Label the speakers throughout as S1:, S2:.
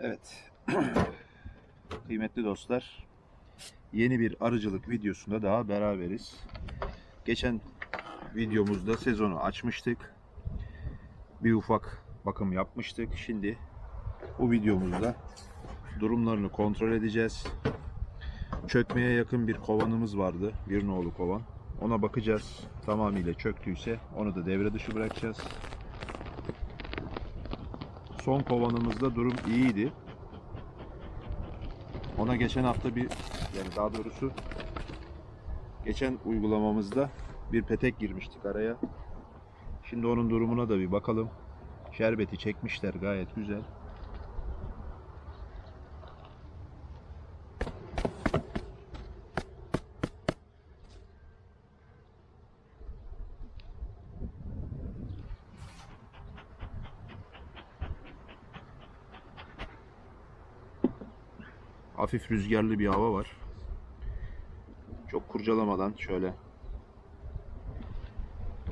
S1: Evet. Kıymetli dostlar. Yeni bir arıcılık videosunda daha beraberiz. Geçen videomuzda sezonu açmıştık. Bir ufak bakım yapmıştık. Şimdi bu videomuzda durumlarını kontrol edeceğiz. Çökmeye yakın bir kovanımız vardı. Bir nolu kovan. Ona bakacağız. Tamamıyla çöktüyse onu da devre dışı bırakacağız. Son kovanımızda durum iyiydi. Ona geçen hafta bir yani daha doğrusu geçen uygulamamızda bir petek girmiştik araya. Şimdi onun durumuna da bir bakalım. Şerbeti çekmişler gayet güzel. Hafif rüzgarlı bir hava var. Çok kurcalamadan şöyle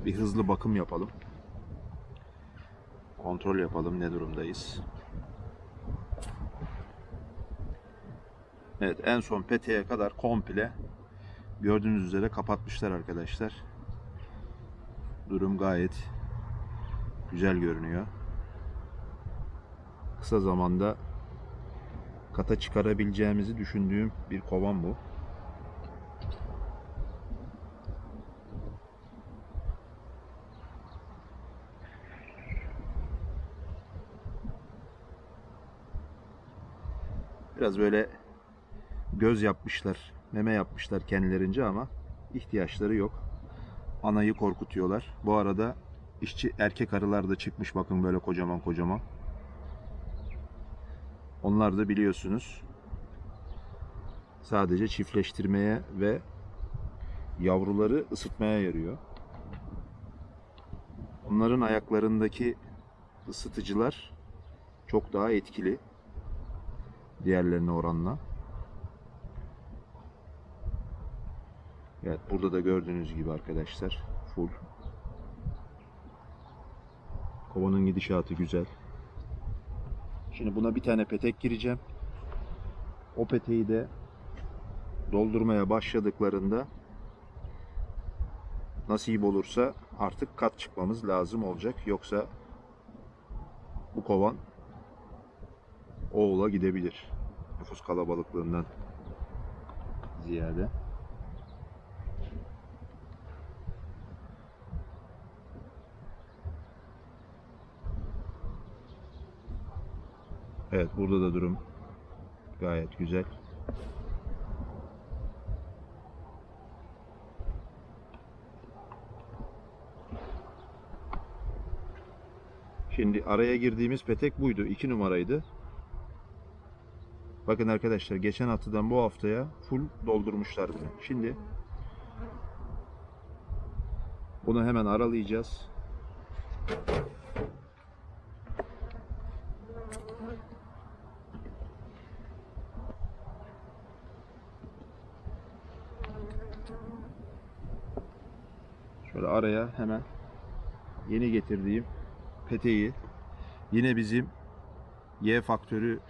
S1: bir hızlı bakım yapalım. Kontrol yapalım ne durumdayız. Evet en son peteğe kadar komple gördüğünüz üzere kapatmışlar arkadaşlar. Durum gayet güzel görünüyor. Kısa zamanda kata çıkarabileceğimizi düşündüğüm bir kovan bu. Biraz böyle göz yapmışlar, meme yapmışlar kendilerince ama ihtiyaçları yok. Anayı korkutuyorlar. Bu arada işçi erkek arılar da çıkmış bakın böyle kocaman kocaman. Onlar da biliyorsunuz sadece çiftleştirmeye ve yavruları ısıtmaya yarıyor. Onların ayaklarındaki ısıtıcılar çok daha etkili diğerlerine oranla. Evet burada da gördüğünüz gibi arkadaşlar full. Kovanın gidişatı güzel. Şimdi buna bir tane petek gireceğim. O peteği de doldurmaya başladıklarında nasip olursa artık kat çıkmamız lazım olacak. Yoksa bu kovan oğula gidebilir. Nüfus kalabalıklığından ziyade. Evet burada da durum gayet güzel. Şimdi araya girdiğimiz petek buydu. 2 numaraydı. Bakın arkadaşlar geçen haftadan bu haftaya full doldurmuşlar bunu. Şimdi bunu hemen aralayacağız. Şöyle araya hemen yeni getirdiğim peteği yine bizim Y faktörü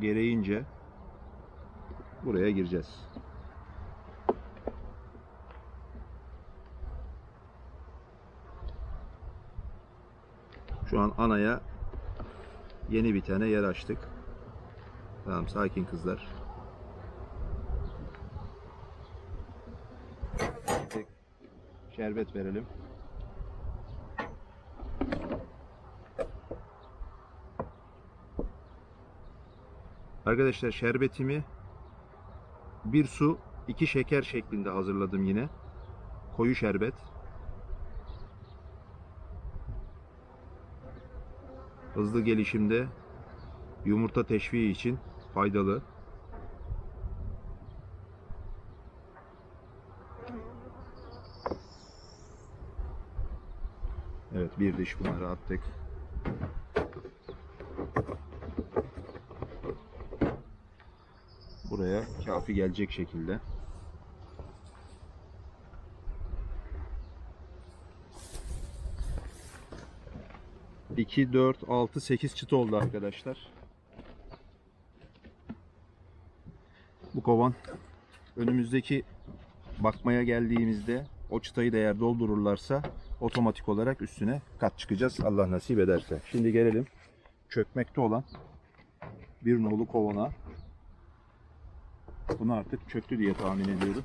S1: gereğince buraya gireceğiz. Şu an anaya yeni bir tane yer açtık. Tamam sakin kızlar. Şerbet verelim. Arkadaşlar şerbetimi bir su iki şeker şeklinde hazırladım yine. Koyu şerbet. Hızlı gelişimde yumurta teşviği için faydalı. Evet bir diş bunları attık. buraya kafi gelecek şekilde. İki, dört, altı, sekiz çıt oldu arkadaşlar. Bu kovan önümüzdeki bakmaya geldiğimizde o çıtayı da eğer doldururlarsa otomatik olarak üstüne kat çıkacağız Allah nasip ederse. Şimdi gelelim çökmekte olan bir nolu kovana. Bunu artık çöktü diye tahmin ediyorum.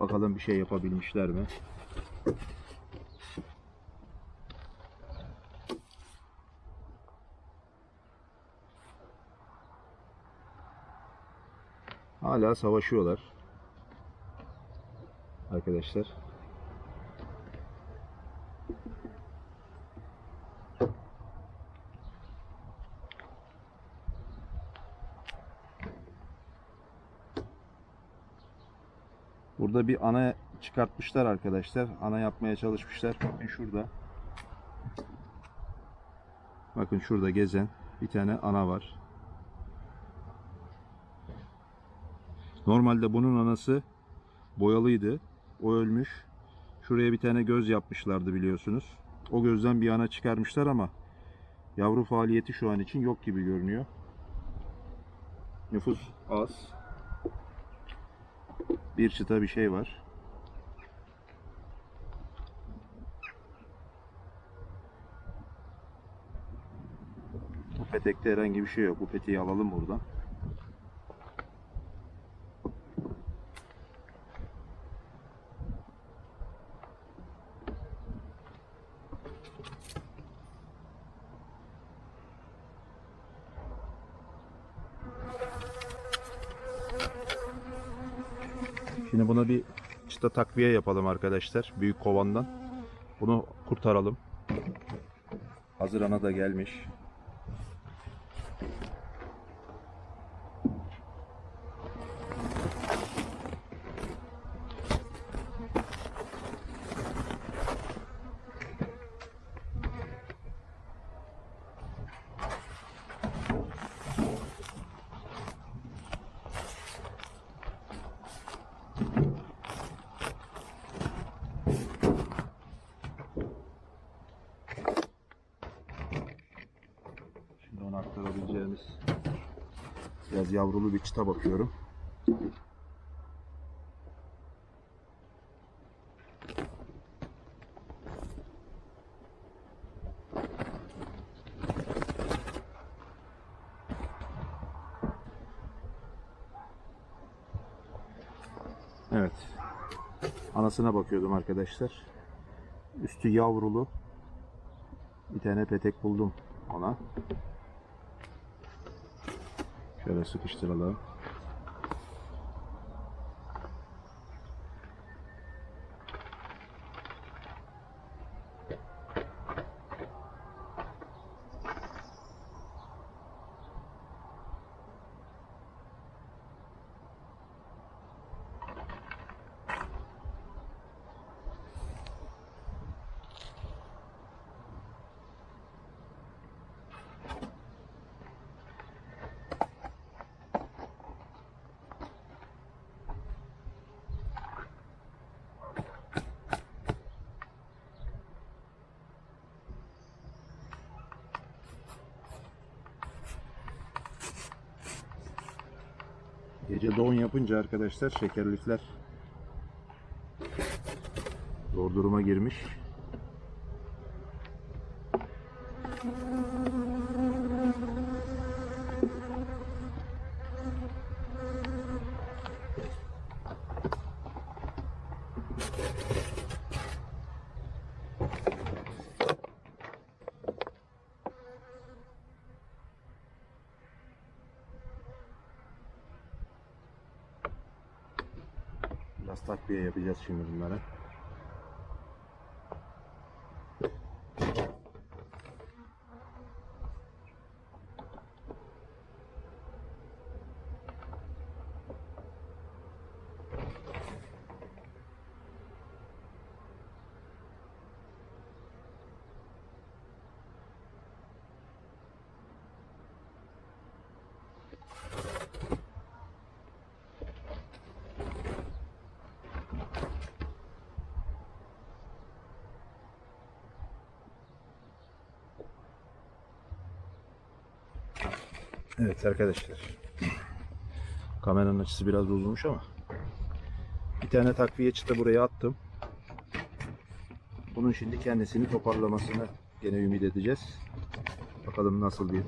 S1: Bakalım bir şey yapabilmişler mi? Hala savaşıyorlar. Arkadaşlar. Burada bir ana çıkartmışlar arkadaşlar. Ana yapmaya çalışmışlar. Bakın şurada. Bakın şurada gezen bir tane ana var. Normalde bunun anası boyalıydı. O ölmüş. Şuraya bir tane göz yapmışlardı biliyorsunuz. O gözden bir ana çıkarmışlar ama yavru faaliyeti şu an için yok gibi görünüyor. Nüfus az. Bir çıta bir şey var. Bu petekte herhangi bir şey yok. Bu peteği alalım buradan. Şimdi buna bir çıta takviye yapalım arkadaşlar. Büyük kovandan. Bunu kurtaralım. Hazır ana da gelmiş. Şimdi onu aktarabileceğimiz biraz yavrulu bir çıta bakıyorum. Evet. Anasına bakıyordum arkadaşlar. Üstü yavrulu. Bir tane petek buldum ona. Şöyle sıkıştıralım. Gece doğum yapınca arkadaşlar şekerlikler zor duruma girmiş. Biraz takviye yapacağız şimdi bunlara. Evet arkadaşlar. Kameranın açısı biraz bozulmuş ama bir tane takviye çıta buraya attım. Bunun şimdi kendisini toparlamasını gene ümit edeceğiz. Bakalım nasıl bir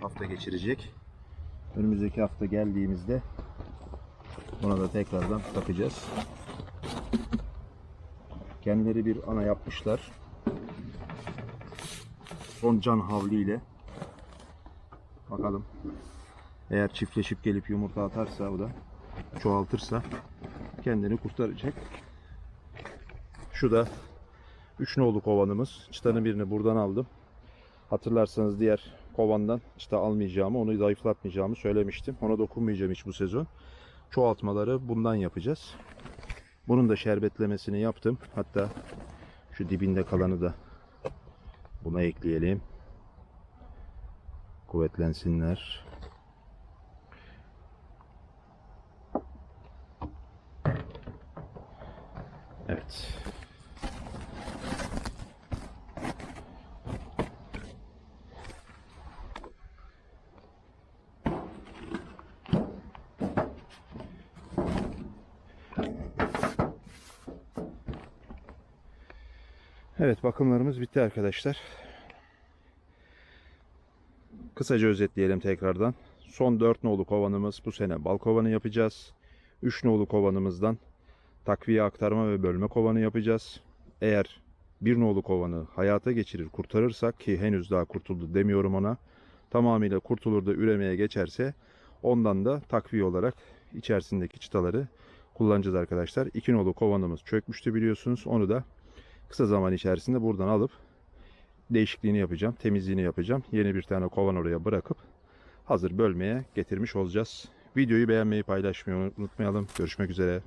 S1: hafta geçirecek. Önümüzdeki hafta geldiğimizde buna da tekrardan takacağız. Kendileri bir ana yapmışlar. Son can havliyle. Bakalım. Eğer çiftleşip gelip yumurta atarsa o da çoğaltırsa kendini kurtaracak. Şu da 3 nolu kovanımız. Çıtanın birini buradan aldım. Hatırlarsanız diğer kovandan çıta almayacağımı, onu zayıflatmayacağımı söylemiştim. Ona dokunmayacağım hiç bu sezon. Çoğaltmaları bundan yapacağız. Bunun da şerbetlemesini yaptım. Hatta şu dibinde kalanı da buna ekleyelim. Kuvvetlensinler. Evet. Evet bakımlarımız bitti arkadaşlar. Kısaca özetleyelim tekrardan. Son 4 nolu kovanımız bu sene bal kovanı yapacağız. 3 nolu kovanımızdan takviye aktarma ve bölme kovanı yapacağız. Eğer bir nolu kovanı hayata geçirir kurtarırsak ki henüz daha kurtuldu demiyorum ona. Tamamıyla kurtulur da üremeye geçerse ondan da takviye olarak içerisindeki çıtaları kullanacağız arkadaşlar. 2 nolu kovanımız çökmüştü biliyorsunuz. Onu da kısa zaman içerisinde buradan alıp değişikliğini yapacağım. Temizliğini yapacağım. Yeni bir tane kovan oraya bırakıp hazır bölmeye getirmiş olacağız. Videoyu beğenmeyi paylaşmayı unutmayalım. Görüşmek üzere.